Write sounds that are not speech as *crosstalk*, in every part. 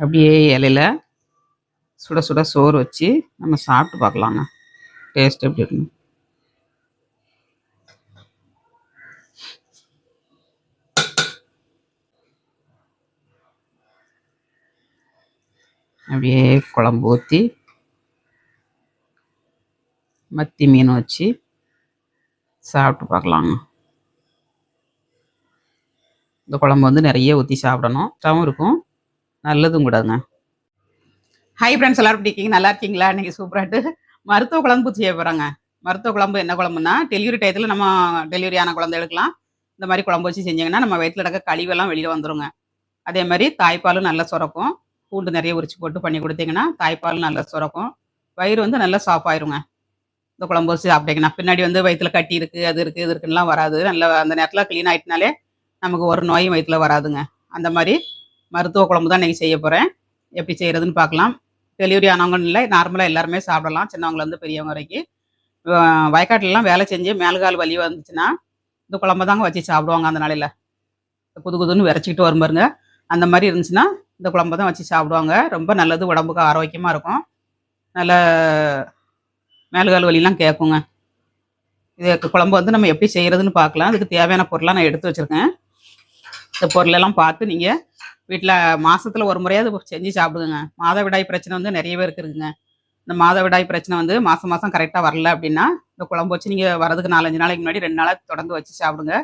அப்படியே இலையில சுட சுட சோறு வச்சு நம்ம சாப்பிட்டு பார்க்கலாங்க. டேஸ்ட் எப்படி இருக்கும் அப்படியே குழம்பு ஊற்றி மத்தி மீன் வச்சு சாப்பிட்டு பார்க்கலாங்க. இந்த குழம்பு வந்து நிறைய ஊற்றி சாப்பிடணும். டவும் இருக்கும். நல்லதும் கூடாதுங்க ஹை ஃப்ரெண்ட்ஸ் எல்லாரும் எப்படி இருக்கீங்க? நல்லா இருக்கீங்களா? நீங்கள் சூப்பராகிட்டு மருத்துவ குழம்பு செய்ய போகிறாங்க மருத்துவ குழம்பு என்ன குழம்புனா டெலிவரி டயத்தில் நம்ம டெலிவரி ஆன குழந்தை எடுக்கலாம். இந்த மாதிரி குழம்பு வச்சு செஞ்சிங்கன்னா நம்ம வயிற்றில் நடக்க கழிவெல்லாம் வெளியில் வந்துருங்க. அதே மாதிரி தாய்ப்பாலும் நல்லா சுரக்கும். பூண்டு நிறைய உரிச்சு போட்டு பண்ணி கொடுத்தீங்கன்னா தாய்ப்பாலும் நல்லா சுரக்கும். வயிறு வந்து நல்லா சாஃப் ஆயிருங்க. இந்த குழம்பு வச்சு சாப்பிட்டீங்கன்னா பின்னாடி வந்து வயிற்றுல கட்டி இருக்குது அது இருக்குது இது இருக்குன்னுலாம் வராது. நல்லா அந்த நேரத்தில் க்ளீன் ஆகிட்டனாலே நமக்கு ஒரு நோயும் வயிற்றுல வராதுங்க. அந்த மாதிரி மருத்துவ குழம்பு தான் இன்றைக்கி செய்ய போகிறேன் எப்படி செய்கிறதுன்னு பார்க்கலாம். டெலிவரி ஆனவங்கன்னு இல்லை. நார்மலாக எல்லாருமே சாப்பிடலாம். சின்னவங்கலேருந்து பெரியவங்க வரைக்கும். வயக்காட்டிலலாம் வேலை செஞ்சு மேல்கால் வலி வந்துச்சுன்னா இந்த குழம்பு தாங்க வச்சு சாப்பிடுவாங்க அந்த நாளையில் புது புதுன்னு விரைச்சிக்கிட்டு வரும் பாருங்க. அந்த மாதிரி இருந்துச்சுன்னா இந்த குழம்பு தான் வச்சு சாப்பிடுவாங்க. ரொம்ப நல்லது. உடம்புக்கு ஆரோக்கியமாக இருக்கும். நல்ல மேல்கால் வலிலாம் கேட்குங்க. இது குழம்பு வந்து நம்ம எப்படி செய்கிறதுன்னு பார்க்கலாம். அதுக்கு தேவையான பொருளாக நான் எடுத்து வச்சுருக்கேன். இந்த பொருளெல்லாம் பார்த்து நீங்கள் வீட்டில் மாதத்தில் ஒரு முறையாவது செஞ்சு சாப்பிடுங்க. மாதவிடாய் பிரச்சனை வந்து நிறைய பேருக்கு இருக்குங்க. இந்த மாதவிடாய் பிரச்சனை வந்து மாதம் மாதம் கரெக்டாக வரல அப்படின்னா இந்த குழம்பு வச்சு நீங்கள் வரதுக்கு நாலஞ்சு நாளைக்கு முன்னாடி ரெண்டு நாளாக தொடர்ந்து வச்சு சாப்பிடுங்க.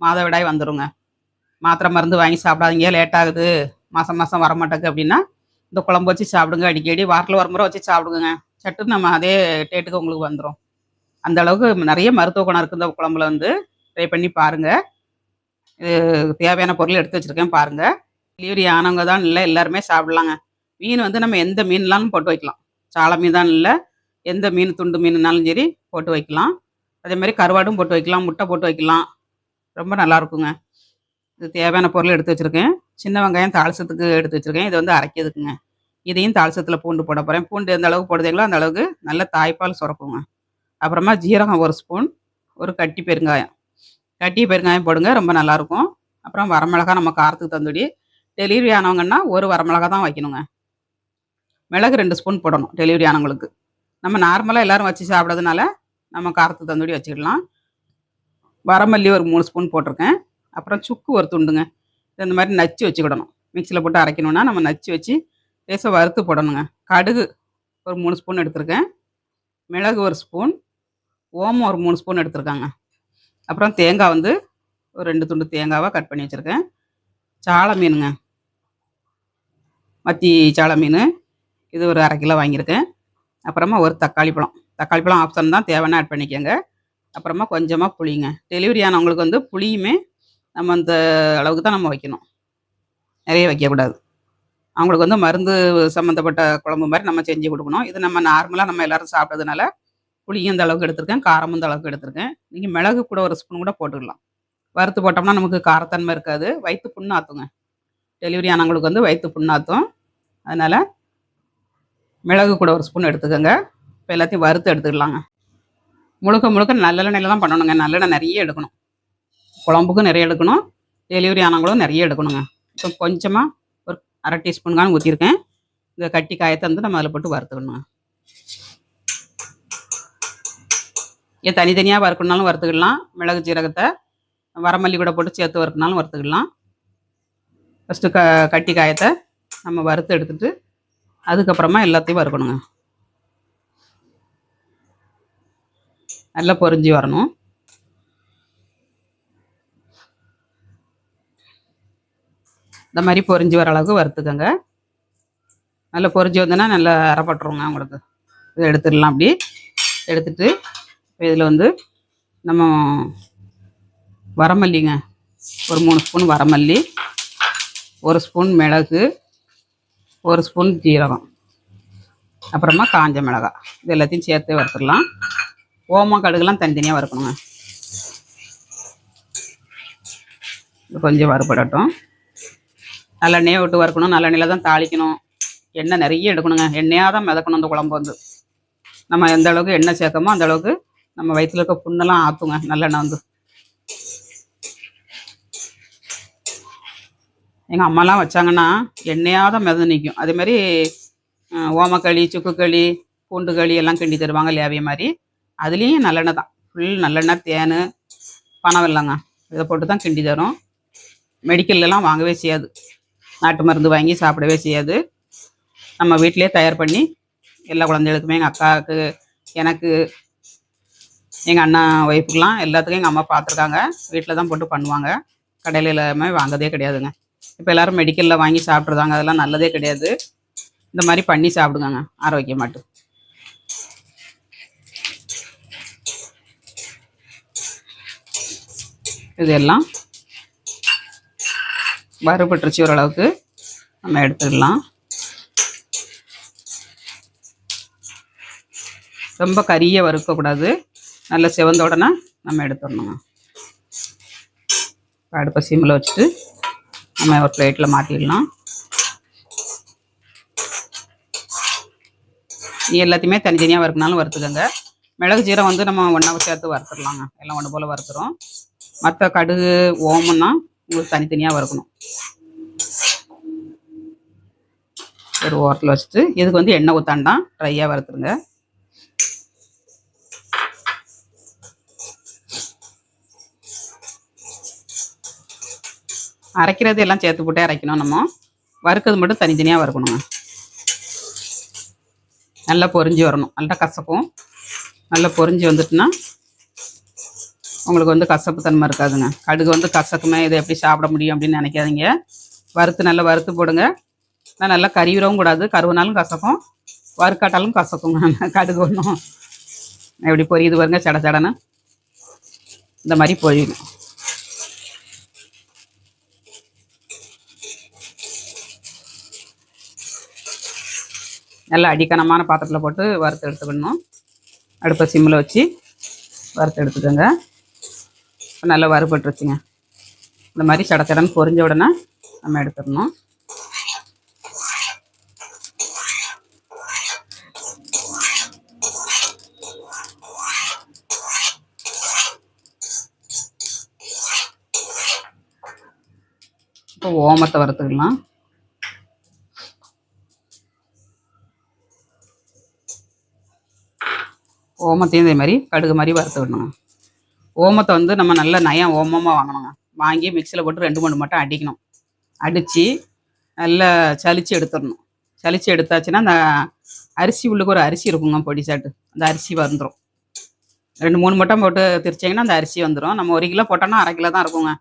மாதவிடாய் வந்துடுங்க மாத்திரை மருந்து வாங்கி சாப்பிடாதீங்க லேட் ஆகுது மாதம் மாதம் வர மாட்டேங்குது அப்படின்னா இந்த குழம்பு வச்சு சாப்பிடுங்க. அடிக்கடி வாரத்தில் ஒரு முறை வச்சு சாப்பிடுங்க. சட்டுன்னு நம்ம அதே டேட்டுக்கு உங்களுக்கு வந்துடும் அந்த அளவுக்கு நிறைய மருத்துவ குணம் இருக்குது இந்த குழம்புல வந்து. ட்ரை பண்ணி பாருங்கள் இது தேவையான பொருள் எடுத்து வச்சுருக்கேன் பாருங்கள் டெலிவரி ஆனவங்க தான் இல்லை எல்லாருமே சாப்பிடலாங்க. மீன் வந்து நம்ம எந்த மீன்லாலும் போட்டு வைக்கலாம். சாலை மீன் தான் இல்லை எந்த மீன் துண்டு மீன்னாலும் சரி போட்டு வைக்கலாம். அதே மாதிரி கருவாடும் போட்டு வைக்கலாம் முட்டை போட்டு வைக்கலாம். ரொம்ப நல்லா இருக்குங்க. இது தேவையான பொருள் எடுத்து வச்சுருக்கேன். சின்ன வெங்காயம் தாளசத்துக்கு எடுத்து வச்சுருக்கேன். இது வந்து அரைக்கிறதுக்குங்க. இதையும் தாளசத்தில் பூண்டு போட போகிறேன் பூண்டு எந்த அளவுக்கு போடுதீங்களோ அந்த அளவுக்கு நல்ல தாய்ப்பால் சுரக்குங்க. அப்புறமா ஜீரகம் ஒரு ஸ்பூன் ஒரு கட்டி பெருங்காயம். கட்டி பெருங்காயம் போடுங்க ரொம்ப நல்லாயிருக்கும் அப்புறம் வரமிளகா நம்ம காரத்துக்கு தந்துடி டெலிவரி ஆனவங்கன்னா ஒரு வரமிளகா தான் வைக்கணுங்க. மிளகு ரெண்டு ஸ்பூன் போடணும் டெலிவரி ஆனவங்களுக்கு. நம்ம நார்மலாக எல்லாரும் வச்சு சாப்பிட்றதுனால நம்ம காரத்துக்கு தந்துடி வச்சுக்கலாம். வரமல்லி ஒரு மூணு ஸ்பூன் போட்டிருக்கேன். அப்புறம் சுக்கு ஒரு துண்டுங்க. இந்த மாதிரி நச்சு வச்சுக்கிடணும். மிக்சியில் போட்டு அரைக்கணும்னா நம்ம நச்சு வச்சு லேசாக வறுத்து போடணுங்க. கடுகு ஒரு மூணு ஸ்பூன் எடுத்திருக்கேன். மிளகு ஒரு ஸ்பூன் ஓமம் ஒரு மூணு ஸ்பூன் எடுத்திருக்காங்க. அப்புறம் தேங்காய் வந்து ஒரு ரெண்டு துண்டு தேங்காவாக கட் பண்ணி வச்சுருக்கேன். சாலை மீனுங்க. மத்தி சாலை மீன். இது ஒரு அரை கிலோ வாங்கியிருக்கேன். அப்புறமா ஒரு தக்காளி பழம். தக்காளி பழம் ஆப்ஷன் தான் தேவைன்னா ஆட் பண்ணிக்கோங்க. அப்புறமா கொஞ்சமாக புளிங்க. டெலிவரி ஆனவங்களுக்கு வந்து புளியுமே நம்ம அந்த அளவுக்கு தான் நம்ம வைக்கணும். நிறைய வைக்கக்கூடாது. அவங்களுக்கு வந்து மருந்து சம்மந்தப்பட்ட குழம்பு மாதிரி நம்ம செஞ்சு கொடுக்கணும். இது நம்ம நார்மலாக நம்ம எல்லாரும் சாப்பிட்டதுனால புளியும் இந்த அளவுக்கு எடுத்திருக்கேன் காரமும் இந்த அளவுக்கு எடுத்திருக்கேன். நீங்கள் மிளகு கூட ஒரு ஸ்பூன் கூட போட்டுடலாம் வறுத்து போட்டோம்னா நமக்கு காரத்தன்மை இருக்காது. வயிற்று புண்ணாத்துங்க. டெலிவரி ஆனவங்களுக்கு வந்து வயிற்று புண்ணாத்தும். அதனால் மிளகு கூட ஒரு ஸ்பூன் எடுத்துக்கோங்க. இப்போ எல்லாத்தையும் வறுத்து எடுத்துக்கலாங்க. முழுக்க முழுக்க நல்லெண்ணெயில் தான் பண்ணணுங்க. நல்லெண்ணெய் நிறைய எடுக்கணும். குழம்புக்கும் நிறைய எடுக்கணும். டெலிவரி ஆனவங்களும் நிறைய எடுக்கணுங்க. இப்போ கொஞ்சமாக ஒரு அரை டீஸ்பூன்கான ஊற்றிருக்கேன் இந்த கட்டி காயத்தை வந்து நம்ம அதில் போட்டு வறுத்துக்கணுங்க. ஏன் தனித்தனியாக வறுக்கணுனாலும் வறுத்துக்கலாம். மிளகு சீரகத்தை வரமல்லி கூட போட்டு சேர்த்து வறுக்கணுனாலும் வறுத்துக்கலாம். ஃபஸ்ட்டு க கட்டி காயத்தை நம்ம வறுத்து எடுத்துட்டு அதுக்கப்புறமா எல்லாத்தையும் வறுக்கணுங்க. நல்லா பொரிஞ்சு வரணும். இந்த மாதிரி பொரிஞ்சு வர அளவுக்கு வறுத்துக்கோங்க. நல்லா பொரிஞ்சு வந்தோன்னா நல்லா அரைப்பட்டுருங்க உங்களுக்கு இதை எடுத்துடலாம் அப்படி. எடுத்துட்டு இதில் வந்து நம்ம வரமல்லிங்க. ஒரு மூணு ஸ்பூன் வரமல்லி ஒரு ஸ்பூன் மிளகு ஒரு ஸ்பூன் ஜீரகம் அப்புறமா காஞ்ச மிளகாய் இது எல்லாத்தையும் சேர்த்து வறுத்துடலாம். ஓமம் கடுகுலாம் தனித்தனியாக வறுக்கணுங்க. கொஞ்சம் வறுபடட்டும். நல்லெண்ணெயை விட்டு வறுக்கணும். நல்லெண்ணெயில் தான் தாளிக்கணும். எண்ணெய் நிறைய எடுக்கணுங்க. எண்ணெயாக தான் மிதக்கணும் இந்த குழம்பு வந்து. நம்ம எந்த அளவுக்கு எண்ணெய் சேர்க்கமோ அந்த அளவுக்கு நம்ம வயிற்றுல இருக்க புண்ணெல்லாம் ஆற்றுங்க நல்லெண்ணெய் வந்து. எங்கள் அம்மாலாம் வச்சாங்கன்னா எண்ணெயாக தான் மிதந்து நிற்கும் அதே மாதிரி ஓமக்களி சுக்குக்களி பூண்டு களி எல்லாம் கிண்டி தருவாங்க லேவிய மாதிரி. அதுலேயும் நல்லெண்ணெய் தான். ஃபுல் நல்லெண்ணெய் தேன் பணம் இல்லைங்க இதை போட்டு தான் கிண்டி தரும். மெடிக்கல்லலாம் வாங்கவே செய்யாது. நாட்டு மருந்து வாங்கி சாப்பிடவே செய்யாது. நம்ம வீட்டிலே தயார் பண்ணி எல்லா குழந்தைகளுக்குமே எங்கள் அக்காவுக்கு எனக்கு எங்கள் அண்ணா ஒய்ஃபுக்கெலாம் எல்லாத்துக்கும் எங்கள் அம்மா பார்த்துருக்காங்க வீட்டில் தான் போட்டு பண்ணுவாங்க. கடையில் எல்லாமே வாங்கதே கிடையாதுங்க. இப்போ எல்லாரும் மெடிக்கலில் வாங்கி சாப்பிட்ருதாங்க அதெல்லாம் நல்லதே கிடையாது. இந்த மாதிரி பண்ணி சாப்பிடுங்க ஆரோக்கியமாட்டு இதெல்லாம் வறுபட்டுருச்சு ஓரளவுக்கு. நம்ம எடுத்துடலாம் ரொம்ப கறியை வறுக்கக்கூடாது. நல்ல செவந்தோடனே நம்ம எடுத்துடணுங்க. அடுப்பை சிம்மில் வச்சுட்டு நம்ம ஒரு பிளேட்டில் மாட்டிடலாம் எல்லாத்தையுமே தனித்தனியாக வறுக்கனாலும் வறுத்துக்கோங்க. மிளகு ஜீரம் வந்து நம்ம ஒன்றாவை சேர்த்து வறுத்துடலாங்க. எல்லாம் ஒன்று போல் வறுத்துறோம். மற்ற கடுகு ஓமம்னா உங்களுக்கு தனித்தனியாக வறுக்கணும். ஒரு ஓரத்தில் வச்சுட்டு இதுக்கு வந்து எண்ணெய் ஊத்தாண்டாம் ட்ரையாக வறுத்துருங்க அரைக்கிறது எல்லாம் சேர்த்து போட்டே அரைக்கணும் நம்ம. வறுக்கிறது மட்டும் தனித்தனியாக வறுக்கணுங்க. நல்லா பொறிஞ்சு வரணும். நல்லா கசக்கும். நல்லா பொறிஞ்சு வந்துட்டுனா உங்களுக்கு வந்து கசப்பு தன்மை இருக்காதுங்க. கடுகு வந்து கசக்குமே இதை எப்படி சாப்பிட முடியும் அப்படின்னு நினைக்காதீங்க. வறுத்து நல்லா வறுத்து போடுங்க. ஆனால் நல்லா கறிவிடவும் கூடாது. கருவுனாலும் கசக்கும். வறுக்காட்டாலும் கசக்குங்க. *laughs* கடுகு ஒன்றும் எப்படி பொரியுது பாருங்க சட சடன்னு. இந்த மாதிரி பொரியணும் நல்லா அடிக்கனமான பாத்திரத்தில் போட்டு வறுத்து எடுத்துக்கணும். அடுப்பை சிம்மில் வச்சு வறுத்து எடுத்துக்கோங்க. இப்போ நல்லா வறுபட்டுருச்சுங்க இந்த மாதிரி சட சடன்னு பொரிஞ்ச உடனே நம்ம எடுத்துடணும். இப்போ ஓமத்தை வறுத்துக்கலாம். ஓமத்தையும் இதே மாதிரி கடுகு மாதிரி வறுத்து விடணுங்க. ஓமத்தை வந்து நம்ம நல்ல நயம் ஓமமாக வாங்கணுங்க. வாங்கி மிக்சியில் போட்டு ரெண்டு மூணு மட்டும் அடிக்கணும். அடித்து நல்லா சளிச்சு எடுத்துடணும். சளிச்சு எடுத்தாச்சுன்னா அந்த அரிசி உள்ளுக்கு ஒரு அரிசி இருக்குங்க பொடி சாட்டு அந்த அரிசி வந்துடும் ரெண்டு மூணு மட்டும் போட்டு திரிச்சிங்கன்னா அந்த அரிசி வந்துடும் நம்ம ஒரு கிலோ போட்டோம்னா அரை கிலோ தான் இருக்குங்க.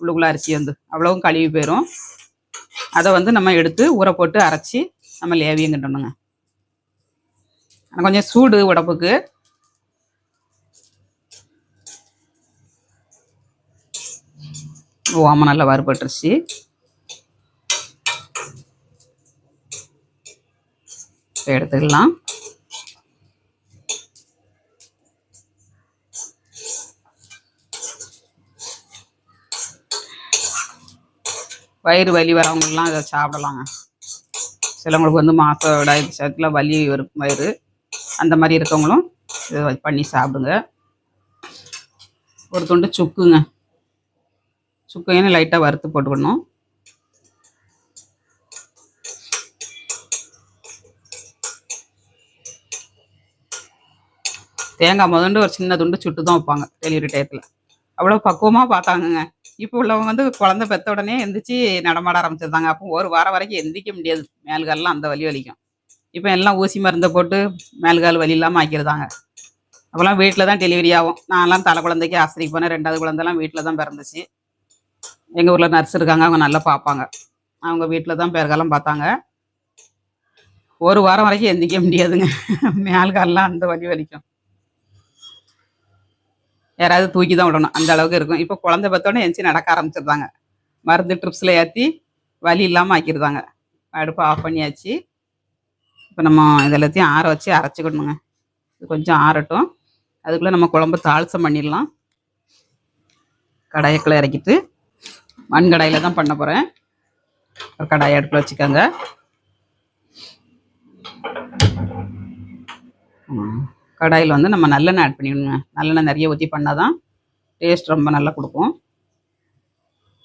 உள்ளுக்குள்ளே அரிசி வந்து. அவ்வளவும் கழுவி போயிடும் அதை வந்து நம்ம எடுத்து ஊற போட்டு அரைச்சி நம்ம லேவியம் கிட்டணுங்க ஆனால் கொஞ்சம் சூடு உடம்புக்கு ஓமம் நல்லா வறுபட்டுருச்சு. எடுத்துக்கலாம். வயிறு வலி வரவங்கலாம் இதை சாப்பிடலாங்க. சிலவங்களுக்கு வந்து மாதோட சத்தில் வலி இருக்கும் வயிறு. அந்த மாதிரி இருக்கவங்களும் இதை பண்ணி சாப்பிடுங்க. ஒரு துண்டு சுக்குங்க. சுக்கையும் லைட்டாக வறுத்து போட்டுக்கணும். தேங்காய் முதண்டு ஒரு சின்ன துண்டு சுட்டு தான் வைப்பாங்க டெலிவரி டயத்தில் அவ்வளோ பக்குவமாக பார்த்தாங்கங்க. இப்போ உள்ளவங்க வந்து குழந்தை பெற்ற உடனே எந்திரிச்சு நடமாட ஆரம்பிச்சிருந்தாங்க அப்போ ஒரு வாரம் வரைக்கும் எந்திரிக்க முடியாது. மேல்கால்லாம் அந்த வலி வலிக்கும். இப்போ எல்லாம் ஊசி மருந்தை போட்டு மேல்கால் வலி இல்லாமல் ஆக்கியிருந்தாங்க அப்போல்லாம் வீட்டில் தான் டெலிவரி ஆகும். நான்லாம் தலை குழந்தைக்கு ஆசிரிக்கு போனேன். ரெண்டாவது குழந்தைலாம் வீட்டில் தான் பிறந்துச்சு. எங்கள் ஊரில் நர்ஸ் இருக்காங்க அவங்க நல்லா பார்ப்பாங்க. அவங்க வீட்டில் தான் பேர்காலம் பார்த்தாங்க. ஒரு வாரம் வரைக்கும் எந்திக்க முடியாதுங்க. மேல்கால்லாம் அந்த வலி வலிக்கும். யாராவது தூக்கி தான் விடணும். அந்த அளவுக்கு இருக்கும். இப்போ குழந்தை பார்த்தோன்னே எந்திச்சு நடக்க ஆரம்பிச்சிருந்தாங்க மருந்து ட்ரிப்ஸில் ஏற்றி வலி இல்லாமல் ஆக்கியிருந்தாங்க அடுப்பை ஆஃப் பண்ணியாச்சு. இப்போ நம்ம இது எல்லாத்தையும் ஆற வச்சு அரைச்சிக்கணுங்க. இது கொஞ்சம் ஆறட்டும். அதுக்குள்ளே நம்ம குழம்பு தாளிசம் பண்ணிடலாம். கடாயக்கில் இறக்கிட்டு மண் கடாயில் தான் பண்ண போகிறேன் ஒரு கடாயை அடுப்பில் வச்சுக்கோங்க. கடாயில் வந்து நம்ம நல்லெண்ணெய் ஆட் பண்ணிவிடுங்க நல்லெண்ணெய் நிறைய ஊற்றி பண்ணால் தான் டேஸ்ட் ரொம்ப நல்லா கொடுக்கும்.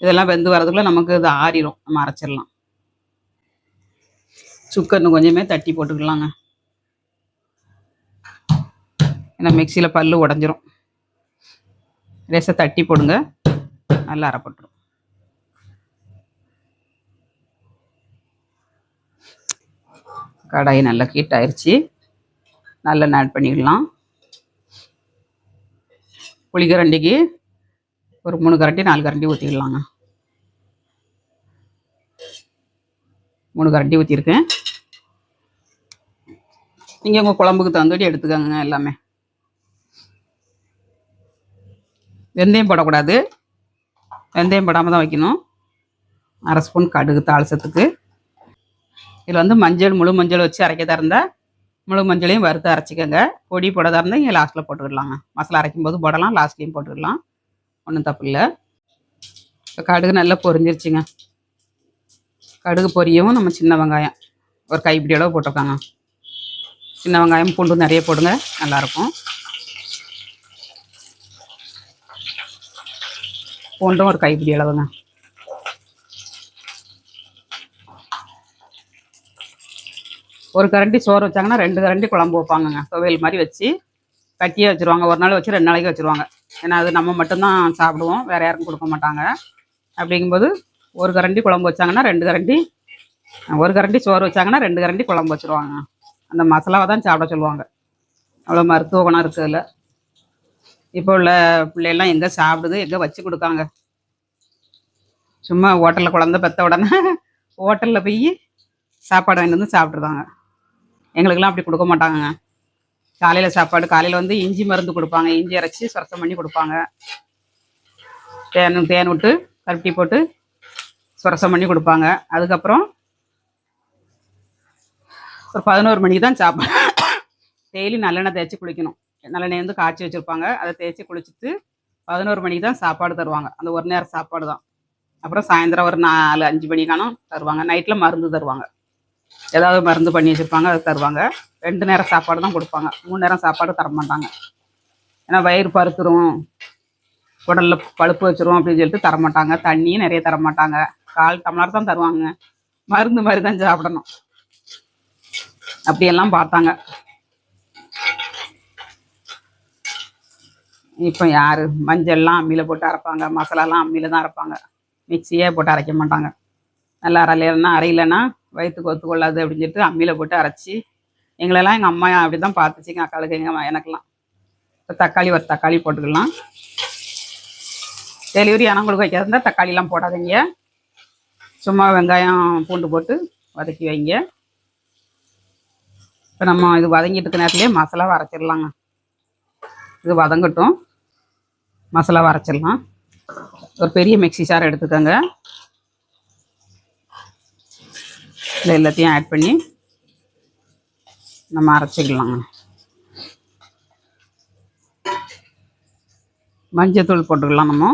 இதெல்லாம் வெந்து வரதுக்குள்ளே நமக்கு இது ஆறிடும் நம்ம அரைச்சிடலாம். சுக்கு கொஞ்சமே தட்டி போட்டுக்கலாங்க. ஏன்னா மிக்சியில் பல் உடஞ்சிரும். லேசாக தட்டி போடுங்க. நல்லா அரைப்பட்டுரும். கடாய் நல்லா ஹீட் ஆயிடுச்சு நல்லெண்ணெய் ஆட் பண்ணிக்கலாம். புளிக்கரண்டிக்கு ஒரு மூணு கரண்டி நாலு கரண்டி ஊற்றிக்கலாங்க மூணு கரண்டி ஊற்றிருக்கேன் நீங்கள் உங்கள் குழம்புக்கு தகுந்தபடி எடுத்துக்கோங்க எல்லாமே. வெந்தயம் போடக்கூடாது. வெந்தயம் போடாமல் தான் வைக்கணும். அரை ஸ்பூன் கடுகு தாளசத்துக்கு இதில் வந்து மஞ்சள் முழு மஞ்சள் வச்சு அரைக்கதா இருந்தால் முழு மஞ்சளையும் வறுத்து அரைச்சிக்கோங்க. பொடி போடதா இருந்தால் இங்கே லாஸ்ட்டில் போட்டுக்கிடலாங்க மசாலா அரைக்கும் போது போடலாம் லாஸ்ட்லேயும் போட்டுக்கலாம். ஒன்றும் தப்பு இல்லை. இப்போ கடுகு நல்லா பொரிஞ்சிருச்சுங்க. கடுகு பொரியவும் நம்ம சின்ன வெங்காயம். ஒரு கைப்பிடி அளவு போட்டிருக்காங்க. சின்ன வெங்காயம் பூண்டு நிறைய போடுங்க நல்லாயிருக்கும். பூண்டும் ஒரு கைப்பிடி அளவுங்க. ஒரு கரண்டி சோறு வச்சாங்கன்னா ரெண்டு கரண்டி குழம்பு வைப்பாங்கங்க. துவையல் மாதிரி வச்சு கட்டியே வச்சுருவாங்க. ஒரு நாள் வச்சு ரெண்டு நாளைக்கு வச்சுருவாங்க. ஏன்னா அது நம்ம மட்டும்தான் சாப்பிடுவோம். வேறு யாருக்கும் கொடுக்க மாட்டாங்க. அப்படிங்கும்போது ஒரு கரண்டி குழம்பு வச்சாங்கன்னா ரெண்டு கரண்டி ஒரு கரண்டி சோறு வச்சாங்கன்னா ரெண்டு கரண்டி குழம்பு வச்சுருவாங்க. அந்த மசாலாவை தான் சாப்பிட சொல்லுவாங்க. அவ்வளோ மருத்துவ குணம் இருக்குது இப்போ உள்ள பிள்ளையெல்லாம் எங்கே சாப்பிடுது எங்கே வச்சு கொடுக்காங்க? சும்மா ஹோட்டலில் குழந்த பெற்ற உடனே ஹோட்டலில் போய் சாப்பாடு வாங்கிட்டு வந்து சாப்பிட்ருதாங்க எங்களுக்கெல்லாம் அப்படி கொடுக்க மாட்டாங்க காலையில் சாப்பாடு காலையில் வந்து இஞ்சி மருந்து கொடுப்பாங்க. இஞ்சி அரைச்சி சுரசம் பண்ணி கொடுப்பாங்க. தேன் தேன் விட்டு கருப்பட்டி போட்டு சுரசம் பண்ணி கொடுப்பாங்க. அதுக்கப்புறம் ஒரு பதினோரு மணிக்கு தான் சாப்பாடு டெய்லி நல்லெண்ணெய் தேய்ச்சி குளிக்கணும். நல்லெண்ணெய் வந்து காய்ச்சி வச்சுருப்பாங்க. அதை தேய்ச்சி குளிச்சுட்டு பதினோரு மணிக்கு தான் சாப்பாடு தருவாங்க. அந்த ஒரு நேரம் சாப்பாடு தான். அப்புறம் சாயந்தரம் ஒரு நாலு அஞ்சு மணிக்கானும் தருவாங்க. நைட்டில் மருந்து தருவாங்க. ஏதாவது மருந்து பண்ணி வச்சுருப்பாங்க அது தருவாங்க. ரெண்டு நேரம் சாப்பாடு தான் கொடுப்பாங்க. மூணு நேரம் சாப்பாடு தர மாட்டாங்க. ஏன்னா வயிறு பருத்துரும் உடல்ல பழுப்பு வச்சிரும் அப்படின்னு சொல்லிட்டு தர மாட்டாங்க. தண்ணியும் நிறைய தர மாட்டாங்க. கால் டம்ளர் தான் தருவாங்க. மருந்து மாதிரி தான் சாப்பிடணும். அப்படியெல்லாம் பார்த்தாங்க. இப்போ யாரு? மஞ்சள்லாம் அம்மியில் போட்டு அரைப்பாங்க. மசாலாலாம் அம்மியில் தான் அரைப்பாங்க. மிக்சியே போட்டு அரைக்க மாட்டாங்க. நல்லா அரையிலன்னா அரையிலன்னா வயிற்றுக்கு ஒத்துக்கொள்ளாது அப்படின்னு சொல்லிட்டு அம்மியில் போட்டு அரைச்சி எங்களெல்லாம் எங்கள் அம்மா அப்படி தான் பார்த்துச்சிங்க அக்காளுக்கு எங்கள் எனக்கெல்லாம். இப்போ தக்காளி ஒரு தக்காளி போட்டுக்கலாம். டெலிவரி ஆனவங்களுக்கு வைக்கிறதா தக்காளிலாம் போடாதீங்க. சும்மா வெங்காயம் பூண்டு போட்டு வதக்கி வைங்க. இப்போ நம்ம இது வதங்கிட்டு இருக்க நேரத்துலேயே மசாலாவை அரைச்சிடலாங்க இது வதங்கட்டும். மசாலாவை அரைச்சிடலாம் ஒரு பெரிய மிக்ஸி சார் எடுத்துக்கோங்க. இதில் எல்லாத்தையும் ஆட் பண்ணி நம்ம அரைச்சிக்கலாங்க. மஞ்சத்தூள் போட்டுக்கலாம் நம்ம.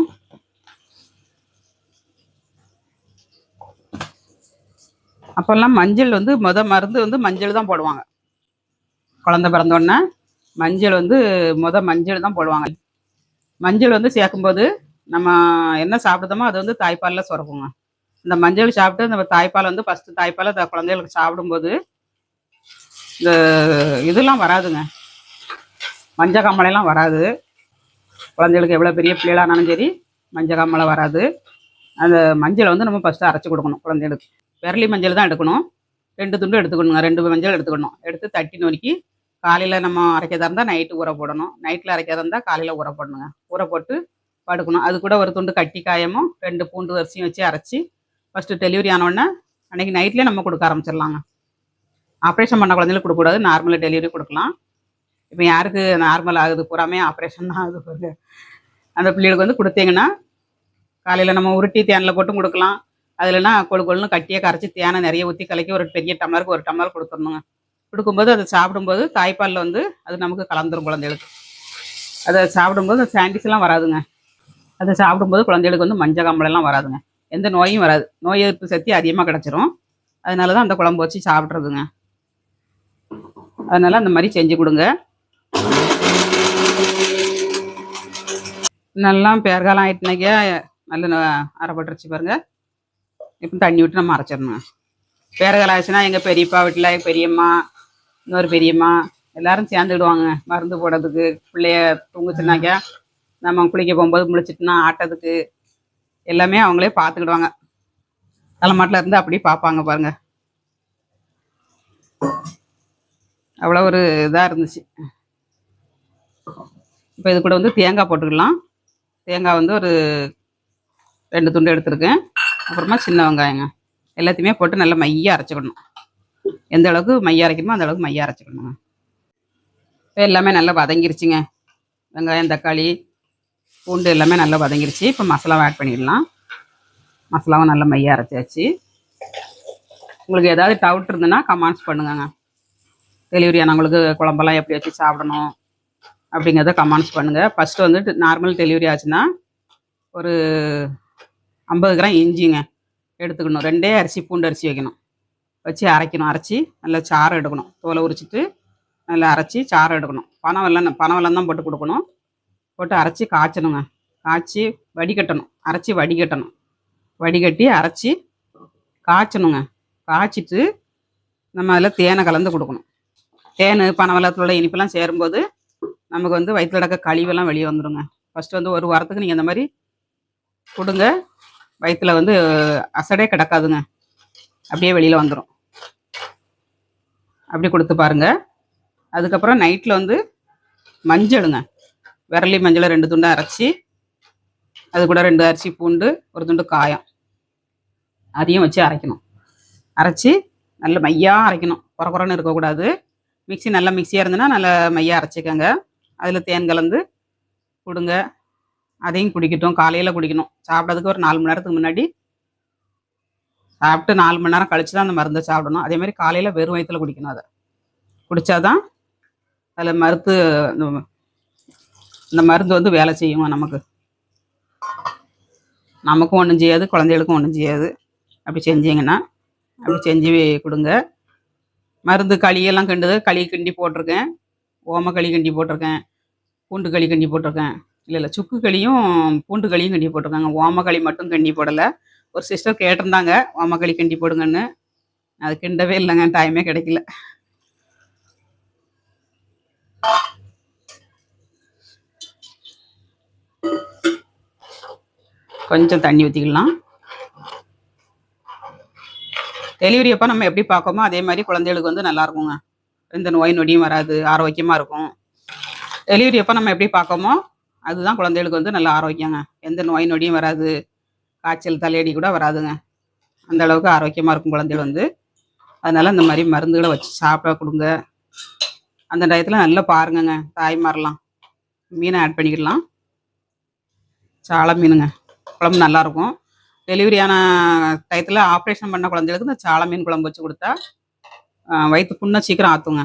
அப்போல்லாம் மஞ்சள் வந்து முத மருந்து வந்து மஞ்சள் தான் போடுவாங்க. குழந்த பிறந்தோடனே மஞ்சள் வந்து முத மஞ்சள் தான் போடுவாங்க. மஞ்சள் வந்து சேர்க்கும்போது நம்ம என்ன சாப்பிடுதோமோ அது வந்து தாய்ப்பாலில் சுரக்குங்க. இந்த மஞ்சள் சாப்பிட்டு இந்த தாய்ப்பால் வந்து ஃபஸ்ட்டு தாய்ப்பால் அந்த குழந்தைகளுக்கு சாப்பிடும்போது இந்த இதெல்லாம் வராதுங்க. மஞ்சள் காமலையெல்லாம் வராது. குழந்தைகளுக்கு எவ்வளோ பெரிய பிள்ளைகளானாலும் சரி மஞ்சள் காமலை வராது. அந்த மஞ்சளை வந்து நம்ம ஃபஸ்ட்டு அரைச்சி கொடுக்கணும் குழந்தைகளுக்கு. விரலி மஞ்சள் தான் எடுக்கணும். ரெண்டு துண்டு எடுத்துக்கணுங்க. ரெண்டு மஞ்சள் எடுத்துக்கணும். எடுத்து தட்டி நொறுக்கி காலையில் நம்ம அரைக்கிறதா இருந்தால் நைட்டு ஊற போடணும். நைட்டில் அரைக்கிறதா இருந்தால் காலையில் ஊற போடணுங்க. ஊற போட்டு படுக்கணும். அது கூட ஒரு துண்டு கட்டி காயமும் ரெண்டு பூண்டு வரிசையும் வச்சு அரைச்சி ஃபஸ்ட்டு டெலிவரி ஆனோடனே அன்றைக்கி நைட்லேயே நம்ம கொடுக்க ஆரம்பிச்சிடலாங்க. ஆப்ரேஷன் பண்ண குழந்தைங்களுக்கு கொடுக்கக்கூடாது நார்மலாக டெலிவரி கொடுக்கலாம். இப்போ யாருக்கு நார்மல் ஆகுது பூராமே ஆப்ரேஷன் தான் ஆகுது பாருங்க. அந்த பிள்ளைகளுக்கு வந்து கொடுத்தீங்கன்னா காலையில் நம்ம உருட்டி தேனில் போட்டும் கொடுக்கலாம். அதுலனா கொழு கொழுன்னு கட்டியே கரைச்சி தேனை நிறைய ஊற்றி கலக்கி ஒரு பெரிய டம்ளருக்கு ஒரு டம்ளர் கொடுத்துடணுங்க. கொடுக்கும்போது அதை சாப்பிடும்போது தாய்ப்பாலில் வந்து அது நமக்கு கலந்துரும் குழந்தைகளுக்கு. அதை சாப்பிடும்போது அந்த சாண்டிஸ்லாம் வராதுங்க. அதை சாப்பிடும்போது குழந்தைகளுக்கு வந்து மஞ்சள் கம்பளெல்லாம் வராதுங்க. எந்த நோயும் வராது. நோய் எதிர்ப்பு சக்தி அதிகமாக கிடச்சிரும். அதனால தான் அந்த குழம்பு வச்சு சாப்பிட்றதுங்க. அதனால் அந்த மாதிரி செஞ்சு கொடுங்க. நல்லா பேர்காலம் ஆயிட்டுனாக்கா நல்ல ந- அரைப்பட்டுருச்சு பாருங்க. இப்போ தண்ணி விட்டு நம்ம அரைச்சிடணுங்க. பேரகாலம் ஆச்சுன்னா எங்கள் பெரியப்பா வீட்டில் பெரியம்மா இன்னொரு பெரியம்மா எல்லாரும் சேர்ந்துடுவாங்க மருந்து போடுறதுக்கு பிள்ளைய தூங்குச்சுனாக்கா நம்ம குளிக்க போகும்போது முழிச்சிட்டுனா ஆட்டத்துக்கு எல்லாமே அவங்களே பார்த்துக்கிடுவாங்க. தலைமாட்டில் இருந்து அப்படியே பார்ப்பாங்க பாருங்க. அவ்வளோ ஒரு இதாக இருந்துச்சு. இப்போ இது கூட வந்து தேங்காய் போட்டுக்கலாம். தேங்காய் வந்து ஒரு ரெண்டு துண்டு எடுத்திருக்கேன். அப்புறமா சின்ன வெங்காயங்க. எல்லாத்தையுமே போட்டு நல்லா மையாக அரைச்சிக்கணும். எந்த அளவுக்கு மைய அரைக்கணுமோ அந்த அளவுக்கு மைய அரைச்சிக்கணுங்க. இப்போ எல்லாமே நல்லா வதங்கிருச்சுங்க. வெங்காயம் தக்காளி பூண்டு எல்லாமே நல்லா வதங்கிருச்சு. இப்போ மசாலாவை ஆட் பண்ணிடலாம். மசாலாவும் நல்லா மைய அரைச்சாச்சு. உங்களுக்கு ஏதாவது டவுட் இருந்ததுன்னா கமெண்ட்ஸ் பண்ணுங்கங்க. டெலிவரியான உங்களுக்கு குழம்பெல்லாம் எப்படி வச்சு சாப்பிடணும் அப்படிங்கிறத கமெண்ட்ஸ் பண்ணுங்கள் ஃபஸ்ட்டு வந்துட்டு நார்மல் டெலிவரி ஆச்சுன்னா ஒரு ஐம்பது கிராம் இஞ்சிங்க எடுத்துக்கணும். ரெண்டே அரிசி பூண்டு அரிசி வைக்கணும். வச்சு அரைக்கணும். அரைச்சி நல்லா சாறு எடுக்கணும். தோலை உரிச்சிட்டு நல்லா அரைச்சி சாறு எடுக்கணும். பனவெல்லாம் பனவெல்லாம் தான் போட்டு கொடுக்கணும். போட்டு அரைச்சி காய்ச்சணுங்க. காய்ச்சி வடிகட்டணும். அரைச்சி வடிகட்டணும். வடிகட்டி அரைச்சி காய்ச்சணுங்க. காய்ச்சிட்டு நம்ம அதில் தேனை கலந்து கொடுக்கணும். தேன் பனவளத்தோட இனிப்பெல்லாம் சேரும்போது நமக்கு வந்து வயிற்றுல இருக்க கழிவெல்லாம் வெளியே வந்துடுங்க ஃபஸ்ட்டு வந்து ஒரு வாரத்துக்கு நீங்கள் இந்த மாதிரி கொடுங்க. வயிற்றில் வந்து அசடே கிடக்காதுங்க. அப்படியே வெளியில் வந்துடும் அப்படி கொடுத்து பாருங்க. அதுக்கப்புறம் நைட்டில் வந்து மஞ்சளுங்க. விரலி மஞ்சளை ரெண்டு துண்டு அரைச்சி அது கூட ரெண்டு அரிசி பூண்டு ஒரு துண்டு காயம். அதையும் வச்சு அரைக்கணும். அரைச்சி நல்ல மையாக அரைக்கணும். குறை குறைன்னு இருக்கக்கூடாது. மிக்ஸி நல்லா மிக்ஸியாக இருந்ததுன்னா நல்லா மையாக அரைச்சிக்கோங்க. அதில் தேன் கலந்து கொடுங்க. அதையும் குடிக்கட்டும். காலையில் குடிக்கணும். சாப்பிட்றதுக்கு ஒரு நாலு மணி நேரத்துக்கு முன்னாடி சாப்பிட்டு நாலு மணி நேரம் கழிச்சு தான் அந்த மருந்தை சாப்பிடணும். அதே மாதிரி காலையில் வெறும் வயிற்றுல குடிக்கணும் அதை. குடித்தாதான் அதில் மருத்து இந்த- மருந்து வந்து வேலை செய்யுமா நமக்கு? நமக்கும் ஒன்றும் செய்யாது குழந்தைகளுக்கும் ஒன்றும் செய்யாது. அப்படி செஞ்சீங்கன்னா அப்படி செஞ்சு கொடுங்க. மருந்து களியெல்லாம் கிண்டுது. களி கிண்டி போட்டிருக்கேன். ஓம களி கிண்டி போட்டிருக்கேன். பூண்டு களி கிண்டி போட்டிருக்கேன். இல்லை இல்லை சுக்கு களியும் பூண்டு களியும் கிண்டி போட்டிருக்காங்க. ஓம களி மட்டும் கிண்டி போடலை. ஒரு சிஸ்டர் கேட்டிருந்தாங்க ஓம களி கிண்டி போடுங்கன்னு. அது கிண்டவே இல்லைங்க டைமே கிடைக்கல. கொஞ்சம் தண்ணி ஊற்றிக்கலாம் டெலிவரி அப்போ நம்ம எப்படி பார்க்கோமோ அதே மாதிரி குழந்தைகளுக்கு வந்து நல்லா இருக்குங்க. எந்த நோய் நொடியும் வராது ஆரோக்கியமாக இருக்கும். டெலிவரி அப்போ நம்ம எப்படி பார்க்கோமோ அதுதான் குழந்தைகளுக்கு வந்து நல்லா ஆரோக்கியங்க. எந்த நோய் நொடியும் வராது. காய்ச்சல் தலையடி கூட வராதுங்க. அந்த அளவுக்கு ஆரோக்கியமாக இருக்கும் குழந்தைகள் வந்து. அதனால இந்த மாதிரி மருந்துகளை வச்சு சாப்பிட கொடுங்க. அந்த டயத்தில் நல்லா பாருங்கங்க. தாய்மாரெலாம். மீனை ஆட் பண்ணிக்கிடலாம் சால மீனுங்க. குழம்பு நல்லாயிருக்கும் டெலிவரியான டயத்தில் ஆப்ரேஷன் பண்ண குழந்தைகளுக்கு இந்த சாலை மீன் குழம்பு வச்சு கொடுத்தா வயிற்று புண்ணை சீக்கிரம் ஆற்றுங்க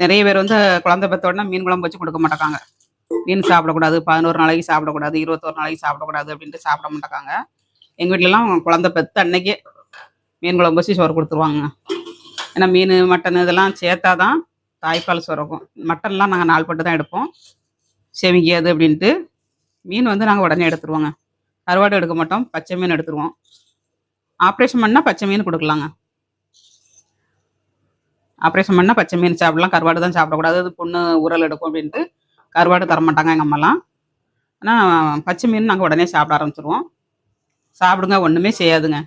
நிறைய பேர் வந்து குழந்தை பெற்றோடனே மீன் குழம்பு வச்சு கொடுக்க மாட்டாங்க மீன் சாப்பிடக்கூடாது பதினோரு நாளைக்கு சாப்பிடக்கூடாது இருபத்தோரு நாளைக்கு சாப்பிடக்கூடாது அப்படின்ட்டு சாப்பிட மாட்டேக்காங்க. எங்கள் வீட்டிலலாம் குழந்தை பெற்று அன்னைக்கே மீன் குழம்பு வச்சு சோறு கொடுத்துருவாங்க. ஏன்னா மீன் மட்டன் இதெல்லாம் சேர்த்தா தான் தாய்ப்பால் சுரக்கும். மட்டன்லாம் நாங்கள் நாள் பட்டு தான் எடுப்போம். செமிக்காது அப்படின்ட்டு மீன் வந்து நாங்கள் உடனே எடுத்துருவோங்க. கருவாடு எடுக்க மாட்டோம். பச்சை மீன் எடுத்துருவோம். ஆப்ரேஷன் பண்ணால் பச்சை மீன் கொடுக்கலாங்க. ஆப்ரேஷன் பண்ணால் பச்சை மீன் சாப்பிடலாம். கருவாடு தான் சாப்பிடக்கூடாது. அது பொண்ணு உரல் எடுக்கும் அப்படின்ட்டு கருவாடு தர மாட்டாங்க எங்கள் அம்மாலாம். ஆனால் பச்சை மீன் நாங்கள் உடனே சாப்பிட ஆரம்பிச்சிருவோம். சாப்பிடுங்க ஒன்றுமே செய்யாதுங்க.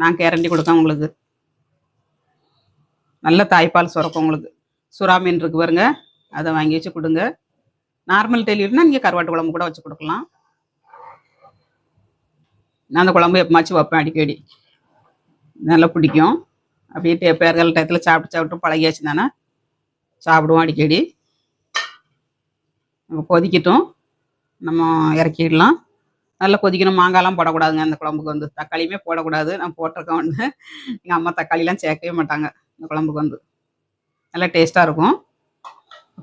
நான் கேரண்டி கொடுக்கேன் உங்களுக்கு. நல்ல தாய்ப்பால் சுரக்கும் உங்களுக்கு. சுறா மீன் இருக்கு பாருங்க. அதை வாங்கி வச்சு கொடுங்க. நார்மல் டெலிவரினா நீங்கள் கருவாட்டு குழம்பு கூட வச்சு கொடுக்கலாம். நான் அந்த குழம்பு எப்பமாச்சும் வைப்பேன் அடிக்கடி. நல்லா பிடிக்கும். அப்படியே டே- பேர்கள் டயத்தில் சாப்பிட்டு சாப்பிட்டு பழகியாச்சு தானே? சாப்பிடுவோம் அடிக்கடி. நம்ம கொதிக்கட்டும். நம்ம இறக்கிடலாம். நல்லா கொதிக்கணும். மாங்காய்லாம் போடக்கூடாதுங்க. அந்த குழம்புக்கு வந்து தக்காளியுமே போடக்கூடாது. நான் போட்டிருக்கேன் ஒன்று எங்கள் அம்மா தக்காளிலாம் சேர்க்கவே மாட்டாங்க. இந்த குழம்புக்கு வந்து. நல்லா டேஸ்ட்டாக இருக்கும்.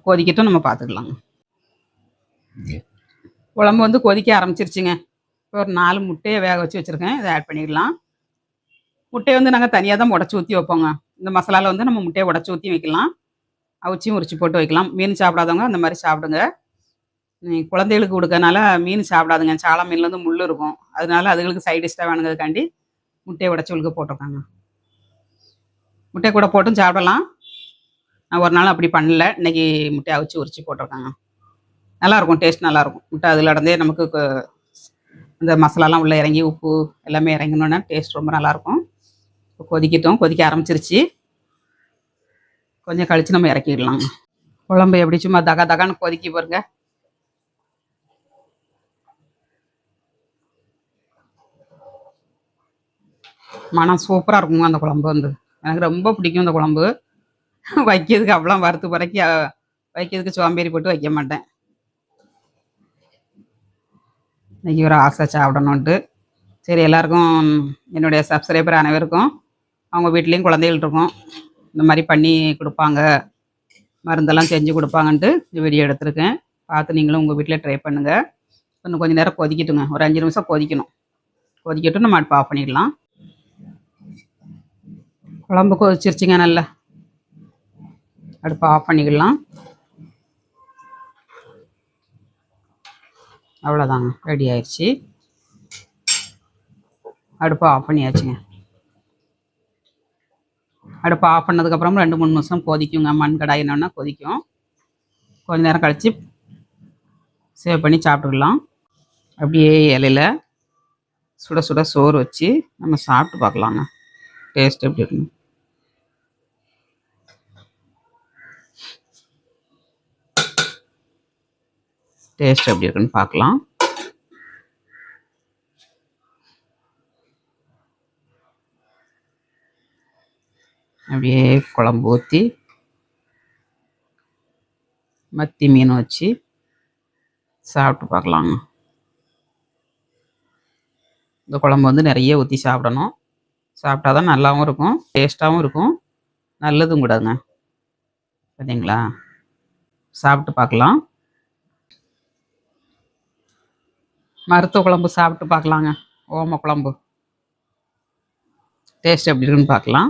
கொதிக்கட்டும். நம்ம பார்த்துக்கலாங்க. குழம்பு வந்து கொதிக்க ஆரம்பிச்சிருச்சுங்க. இப்போ ஒரு நாலு முட்டையை வேக வச்சு வச்சுருக்கேன். இதை ஆட் பண்ணிடலாம். முட்டையை வந்து நாங்கள் தனியாக தான் உடச்சி ஊற்றி வைப்போங்க. இந்த மசாலாவில் வந்து நம்ம முட்டையை உடச்சி ஊற்றி வைக்கலாம். அவிச்சியும் உரிச்சு போட்டு வைக்கலாம். மீன் சாப்பிடாதவங்க அந்த மாதிரி சாப்பிடுங்க. குழந்தைகளுக்கு கொடுக்கறனால மீன் சாப்பிடாதுங்க. சால மீன்லேருந்து வந்து முள் இருக்கும். அதனால அதுகளுக்கு சைட் டிஷ்ஷாக வேணுங்கிறதுக்காண்டி முட்டையை உடச்சி உழுக்க போட்டிருக்காங்க. முட்டை கூட போட்டும் சாப்பிடலாம். நான் ஒரு நாள் அப்படி பண்ணல. இன்றைக்கி முட்டையை அவிச்சு உரிச்சு போட்டிருக்காங்க. நல்லாயிருக்கும் டேஸ்ட் நல்லாயிருக்கும் முட்டை அதில் நடந்தே நமக்கு இந்த மசாலாலாம் உள்ளே இறங்கி உப்பு எல்லாமே இறங்கணுன்னா டேஸ்ட் ரொம்ப நல்லாயிருக்கும். இப்போ கொதிக்கட்டும். கொதிக்க ஆரம்பிச்சிருச்சு. கொஞ்சம் கழித்து நம்ம இறக்கிடலாம். குழம்பு எப்படி சும்மா தகா தகான்னு கொதிக்கி பாருங்க. மனம் சூப்பராக இருக்குங்க அந்த குழம்பு வந்து. எனக்கு ரொம்ப பிடிக்கும் இந்த குழம்பு. வைக்கிறதுக்கு அவ்வளோ வறுத்து பறக்கி வைக்கிறதுக்கு சோம்பேறி போட்டு வைக்க மாட்டேன். இன்றைக்கி ஒரு ஆசை சாப்பிடணுன்ட்டு சரி எல்லாருக்கும் என்னுடைய சப்ஸ்கிரைபர் அனைவருக்கும் அவங்க வீட்லேயும் குழந்தைகள் இருக்கும். இந்த மாதிரி பண்ணி கொடுப்பாங்க. மருந்தெல்லாம் செஞ்சு கொடுப்பாங்கன்ட்டு வீடியோ எடுத்திருக்கேன். பார்த்து நீங்களும் உங்கள் வீட்டில் ட்ரை பண்ணுங்கள் இன்னும் கொஞ்சம் நேரம் கொதிக்கட்டுங்க. ஒரு அஞ்சு நிமிஷம் கொதிக்கணும். கொதிக்கட்டும் நம்ம அடுப்பு ஆஃப் பண்ணிடலாம். குழம்பு கொதிச்சிருச்சுங்க நல்லா. அடுப்பு ஆஃப் பண்ணிக்கலாம். அவ்வளோதாங்க ரெடி ஆயிடுச்சு அடுப்பை ஆஃப் பண்ணியாச்சுங்க. அடுப்பை ஆஃப் பண்ணதுக்கப்புறம் ரெண்டு மூணு நிமிஷம் கொதிக்குங்க. மண் கடாய் என்னன்னா கொதிக்கும். கொஞ்ச நேரம் கழித்து சேவ் பண்ணி சாப்பிட்டுக்கலாம். அப்படியே இலையில சுட சுட சோறு வச்சு நம்ம சாப்பிட்டு பார்க்கலாங்க. டேஸ்ட் எப்படி இருக்குன்னு. டேஸ்ட் எப்படி இருக்குன்னு பார்க்கலாம். அப்படியே குழம்பு ஊற்றி மத்தி மீன் வச்சு சாப்பிட்டு பார்க்கலாங்க. இந்த குழம்பு வந்து நிறைய ஊற்றி சாப்பிடணும். சாப்பிட்டா தான் நல்லாவும் இருக்கும் டேஸ்ட்டாகவும் இருக்கும். நல்லதும் கூடாதுங்க பார்த்தீங்களா சாப்பிட்டு பார்க்கலாம். மருத்துவ குழம்பு சாப்பிட்டு பார்க்கலாங்க. ஓம குழம்பு. டேஸ்ட் எப்படி இருக்குன்னு பார்க்கலாம்.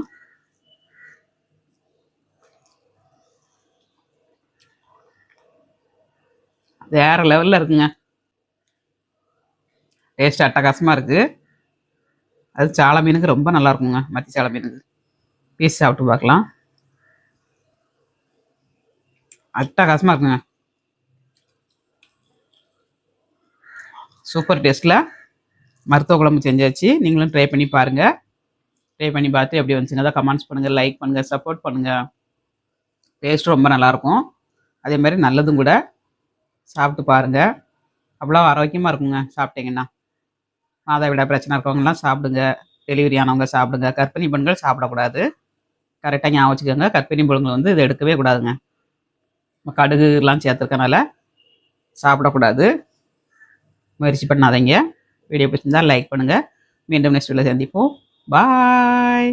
வேற லெவலில் இருக்குங்க. டேஸ்ட் அட்டகாசமாக இருக்குது அது சாலை மீனுக்கு ரொம்ப நல்லா இருக்குங்க. மத்தி சால மீனுக்கு. பீஸ் சாப்பிட்டு பார்க்கலாம். அட்டகாசமாக இருக்குங்க. சூப்பர் டேஸ்ட்டில் மருத்துவ குழம்பு செஞ்சாச்சு. நீங்களும் ட்ரை பண்ணி பாருங்கள் ட்ரை பண்ணி பார்த்து எப்படி வந்துச்சுன்னா கமெண்ட்ஸ் பண்ணுங்கள் லைக் பண்ணுங்கள் சப்போர்ட் பண்ணுங்கள் டேஸ்ட் ரொம்ப நல்லாயிருக்கும். அதே மாதிரி நல்லதும் கூட. சாப்பிட்டு பாருங்கள் அவ்வளோ ஆரோக்கியமாக இருக்குங்க சாப்பிட்டீங்கன்னா. மாதவிட பிரச்சனை இருக்கவங்கலாம் சாப்பிடுங்க. டெலிவரி ஆனவங்க சாப்பிடுங்க. கர்ப்பிணி பெண்கள் சாப்பிடக்கூடாது. கரெக்டாக ஞாபகம் வச்சுக்கோங்க. கர்ப்பிணி பெண்கள் வந்து இதை எடுக்கவே கூடாதுங்க. கடுகுலாம் சேர்த்துருக்கனால சாப்பிடக்கூடாது. முயற்சி பண்ணாதீங்க. வீடியோ பிடிச்சிருந்தா லைக் பண்ணுங்கள் மீண்டும் நெக்ஸ்ட் வீடியோவில் சந்திப்போம். பாய்